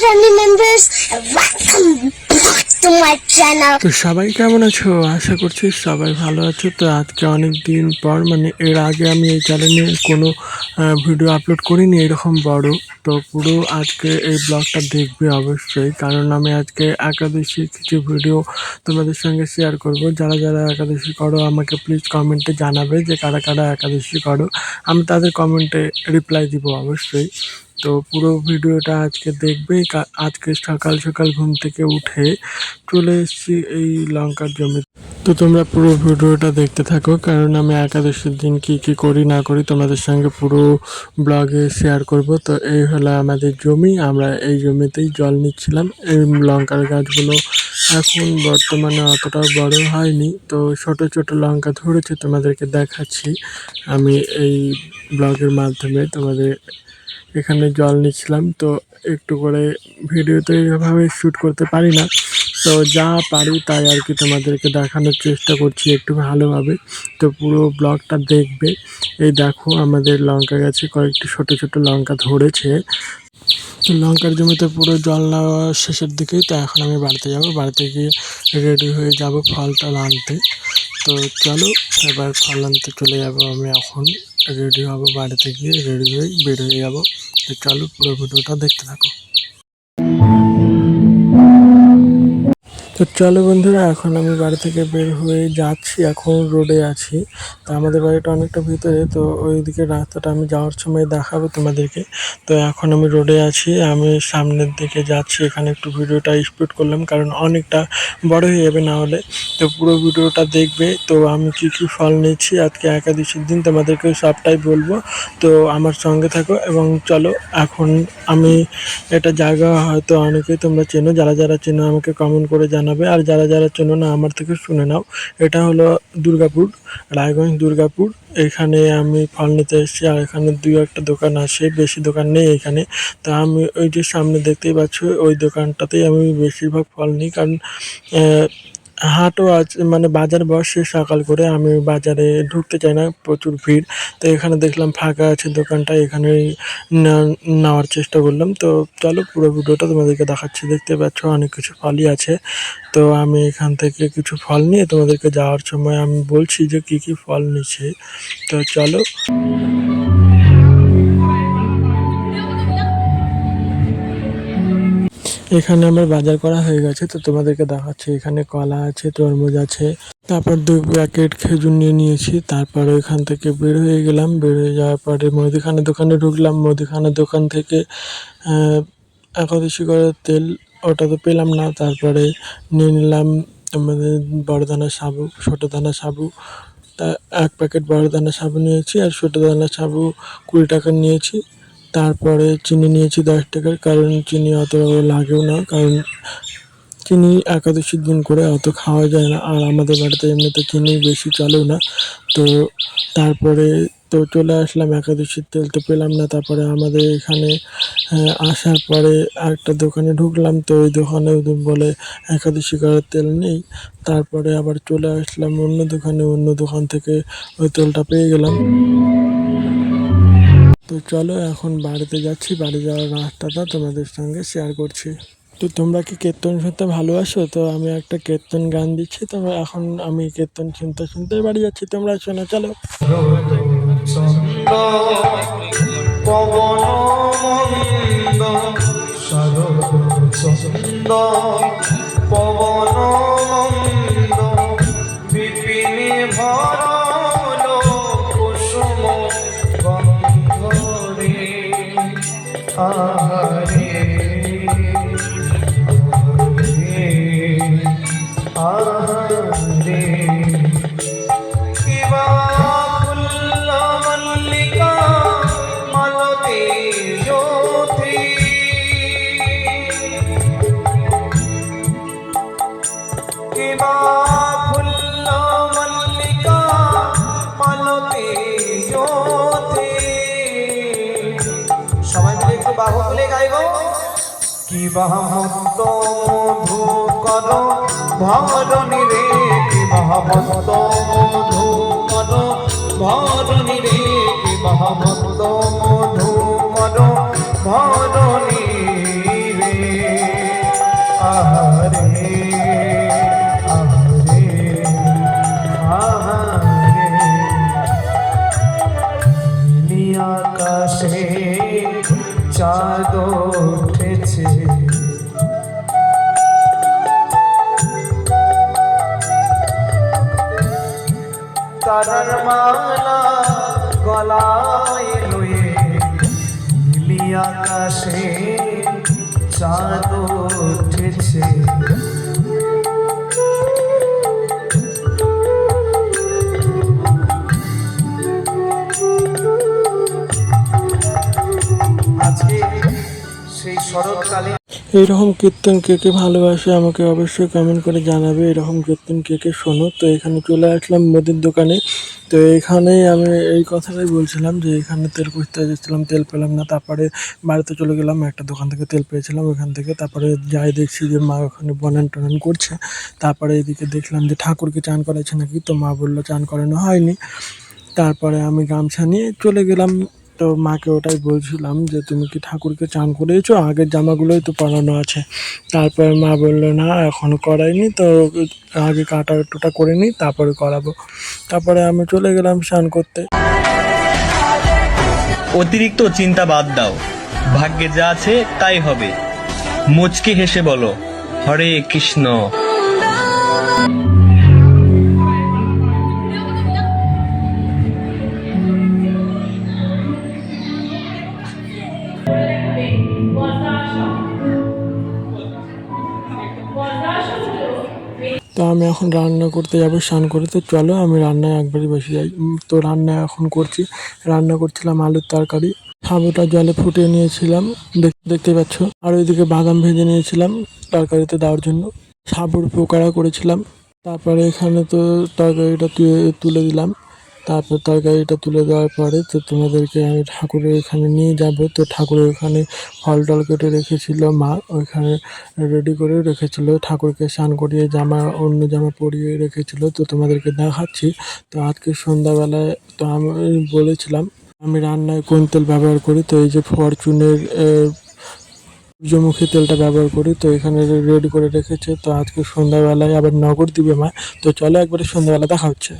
members, and welcome back to my channel. তো সবাই কেমন আছো? আশা করছি সবাই ভালো আছো। তো আজকে অনেক দিন পর মানে এর আগে আমি এই চ্যানেলে কোনো ভিডিও আপলোড করিনি এরকম বড়। তো পুরো আজকে এই ব্লগটা দেখবে অবশ্যই কারণ আমি আজকে একাদশী কিছু ভিডিও তোমাদের সঙ্গে শেয়ার করব। যারা যারা একাদশী করো আমাকে প্লিজ কমেন্টে জানাবে যে কারা কারা একাদশী করো। আমি তাদের কমেন্টে রিপ্লাই দিব অবশ্যই। তো পুরো ভিডিওটা আজকে দেখবে আজকে সকাল সকাল ঘুম থেকে উঠে চলে এসেছি এই লঙ্কার জমি। তো তোমরা পুরো ভিডিওটা দেখতে থাকো, কারণ আমি একাদশীর দিন কি কি করি না করি তোমাদের সঙ্গে পুরো ব্লগে শেয়ার করব। তো এই হলো আমাদের জমি, আমরা এই জমিতেই জল নিচ্ছিলাম। এই লঙ্কার গাছগুলো এখন বর্তমানে অতটা বড় হয়নি। তো ছোট ছোট লঙ্কা ধরেছে, তোমাদেরকে দেখাচ্ছি। আমি এই ব্লগের মাধ্যমে তোমাদের এখানে জল নিচ্ছিলাম, তো একটু করে ভিডিওতে এভাবে শ্যুট করতে পারি না। তো যা পারি তাই আর কি তোমাদেরকে দেখানোর চেষ্টা করছি একটু ভালোভাবে। তো পুরো ব্লগটা দেখবে। এই দেখো আমাদের লঙ্কা গাছে কয়েকটি ছোট ছোট লঙ্কা ধরেছে। তো লঙ্কার জমিতে পুরো জল নেওয়া শেষের দিকেই, তো এখন আমি বাড়িতে যাব। বাড়িতে গিয়ে রেডি হয়ে যাব ফলটা আনতে। তো চলো, এবার ফল আনতে চলে যাব আমি এখন। রেডি হব বাড়িতে গিয়ে রেডি হয়ে বের হয়ে যাব। চলো পুরো ভিডিওটা দেখতে থাকো। তো চলো বন্ধুরা, এখন আমি বাড়ি থেকে বের হয়ে যাচ্ছি। এখন রোডে আছি। তো আমাদের বাড়িটা অনেকটা ভিতরে, তো ওইদিকে রাস্তাটা আমি যাওয়ার সময় দেখাবো তোমাদেরকে। তো এখন আমি রোডে আছি, আমি সামনের দিকে যাচ্ছি। এখানে একটু ভিডিওটা স্পিড করলাম, কারণ অনেকটা বড় হয়ে যাবে না হলে। তো পুরো ভিডিওটা দেখবে। তো আমি কি কি ফল নিয়েছি আজকে একাদশীর দিন তোমাদেরকে সবটাই বলব। তো আমার সঙ্গে থাকো এবং চলো, এখন আমি এটা জায়গা হয়তো অনেকেই তোমরা চেনো, যারা যারা চেনো, আমাকে কমেন্ট করে জানাবে আর যারা যারা চেনো না আমার থেকে শুনে নাও। এটা হলো দুর্গাপুর, রায়গঞ্জ দুর্গাপুর। এখানে আমি ফল নিতে এসেছি আর এখানে দুই একটা দোকান আছে, বেশি দোকান নেই এখানে। তা আমি ওই যে সামনে দেখতেই পাচ্ছি, ওই দোকানটাতেই আমি বেশিরভাগ ফল নিই। কারণ হাটও আছে মানে বাজার বসে সকাল করে আমি বাজারে ঢুকতে চাই না, প্রচুর ভিড়। তো এখানে দেখলাম ফাঁকা আছে দোকানটা এখানে নেওয়ার চেষ্টা করলাম। তো চলো পুরো ভিডিওটা তোমাদেরকে দেখাচ্ছি। দেখতে পাচ্ছ অনেক কিছু ফলই আছে। তো আমি এখান থেকে কিছু ফল নিয়ে তোমাদেরকে যাওয়ার সময় আমি বলছি যে কি কি ফল নিচ্ছে। তো চলো। এখানে আমার বাজার করা হয়ে গেছে, তো তোমাদেরকে দেখাচ্ছি। এখানে কলা আছে, তরমুজ আছে। তারপর দুই প্যাকেট খেজুর নিয়ে নিয়েছি। তারপর ওইখান থেকে বের হয়ে গেলাম। বের হয়ে যাওয়ার পরে মুদিখানা দোকানে ঢুকলাম। মুদিখানা দোকান থেকে একাদশী করার তেল ওটা তো পেলাম না। তারপরে নিয়ে নিলাম আমাদের বড় দানা সাবু ছোটো দানা সাবু। তা এক প্যাকেট বড় দানা সাবু নিয়েছি আর ছোটো দানা সাবু কুড়ি টাকা নিয়েছি। তারপরে চিনি নিয়েছি দশ টাকার, কারণ চিনি অত লাগেও না, কারণ চিনি একাদশীর দিন করে অত খাওয়া যায় না, আর আমাদের বাড়িতে এমনিতে চিনি বেশি চলেও না। তো তারপরে তো চলে আসলাম একাদশীর তেল তো পেলাম না, তারপরে আমাদের এখানে আসার পরে একটা দোকানে ঢুকলাম, তো ওই দোকানে বলে একাদশী করার তেল নেই। তারপরে আবার চলে আসলাম অন্য দোকানে, অন্য দোকান থেকে ওই তেলটা পেয়ে গেলাম। তো চলো এখন বাড়িতে যাচ্ছি। বাড়ি যাওয়ার রাস্তাটা তোমাদের সঙ্গে শেয়ার করছি। তো তোমরা কি কীর্তন শুনতে ভালোবাসো? তো আমি একটা কীর্তন গান দিচ্ছি। তো এখন আমি কীর্তন শুনতে শুনতে বাড়ি যাচ্ছি। তোমরা শোনো, চলো। পবন আহারে বাহু তুলে গাইব। কি মহন্ত মধু কর, ভরণী রে, কি মহন্ত মধু কর, ভরণী রে, কি মহন্ত মধু কর, ভরণী রে। আহরে। তারার মালা গলায় লয়ে নীলি আকাশে চাঁদ এইরকম কীর্তন কে কে ভালোবাসে আমাকে অবশ্যই কমেন্ট করে জানাবে, এরকম কীর্তন কে কে শোনো। তো এখানে চলে আসলাম মুদির দোকানে। তো এখানেই আমি এই কথাটাই বলছিলাম যে এখানে তেল খুঁজতে যাচ্ছিলাম, তেল পেলাম না। তারপরে বাড়িতে চলে গেলাম, একটা দোকান থেকে তেল পেয়েছিলাম ওখান থেকে। তারপরে যাই দেখছি যে মা ওখানে বনান টনান করছে। তারপরে এদিকে দেখলাম যে ঠাকুরকে চান করেছে নাকি, তো মা বলল চান করানো হয়নি। তারপরে আমি গামছা নিয়ে চলে গেলাম। তো মাকে ওটাই বলছিলাম যে, তুমি কি ঠাকুরকে চান করিয়েছো? আগের জামাগুলোই তো পরানো আছে। তারপরে মা বলল, না, এখনও করাইনি, তো আগে কাটা টুটা করে নিই, তারপরে করাবো। তারপরে আমি চলে গেলাম স্নান করতে। অতিরিক্ত চিন্তা বাদ দাও। ভাগ্যে যা আছে, তাই হবে। মুচকি হেসে বলো, হরে কৃষ্ণ। তো আমি এখন রান্না করতে যাব, স্নান করে। তো চলো, আমি রান্নায় একবারই বসে যাই। তো রান্না এখন করছি। রান্না করছিলাম আলুর তরকারি। সাবুটা জলে ফুটিয়ে নিয়েছিলাম। দেখতে পাচ্ছ? আর ওইদিকে বাদাম ভেজে নিয়েছিলাম তরকারিতে দেওয়ার জন্য। সাবুর পোকারা করেছিলাম। তারপরে এখানে তো তরকারিটা তুলে দিলাম। তারপর তরকারিটা তুলে দেওয়ার পরে তো তোমাদেরকে আমি ঠাকুরের এখানে নিয়ে যাব। তো ঠাকুরের ওখানে ফল টল কেটে রেখেছিল মা, ওইখানে রেডি করে রেখেছিল। ঠাকুরকে স্নান করিয়ে জামা, অন্য জামা পরিয়ে রেখেছিল। তো তোমাদেরকে দেখাচ্ছি। তো আজকে সন্ধ্যাবেলায় তো আমি বলেছিলাম, আমি রান্নায় কোন তেল ব্যবহার করি? তো এই যে ফরচুনের সূর্যমুখী তেলটা ব্যবহার করি। তো এখানে রেডি করে রেখেছে। তো আজকে সন্ধ্যাবেলায় আবার নগর দিবে মা। তো চলো একবারে সন্ধ্যাবেলা দেখা হচ্ছে।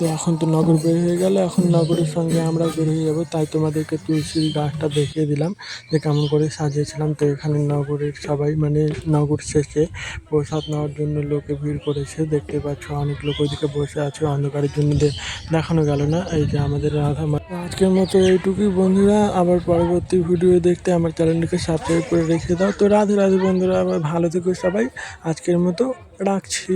তো এখন তো নগর বের হয়ে গেল, এখন নগরের সঙ্গে আমরা বের হয়ে যাব। তাই তোমাদেরকে তুলসীর গাছটা দেখিয়ে দিলাম যে কেমন করে সাজিয়েছিলাম। তো এখানে নগরের সবাই মানে নগর শেষে প্রসাদ নেওয়ার জন্য লোকে ভিড় করেছে। দেখতে পাচ্ছ, অনেক লোক ওইদিকে বসে আছে, অন্ধকারের জন্য দেখানো গেল না। এই যে আমাদের রাধা আজকের মতো এইটুকুই বন্ধুরা। আবার পরবর্তী ভিডিও দেখতে আমার চ্যানেলটিকে সাবস্ক্রাইব করে রেখে দাও। তো রাধে রাধে বন্ধুরা, আবার ভালো থেকো সবাই। আজকের মতো রাখছি।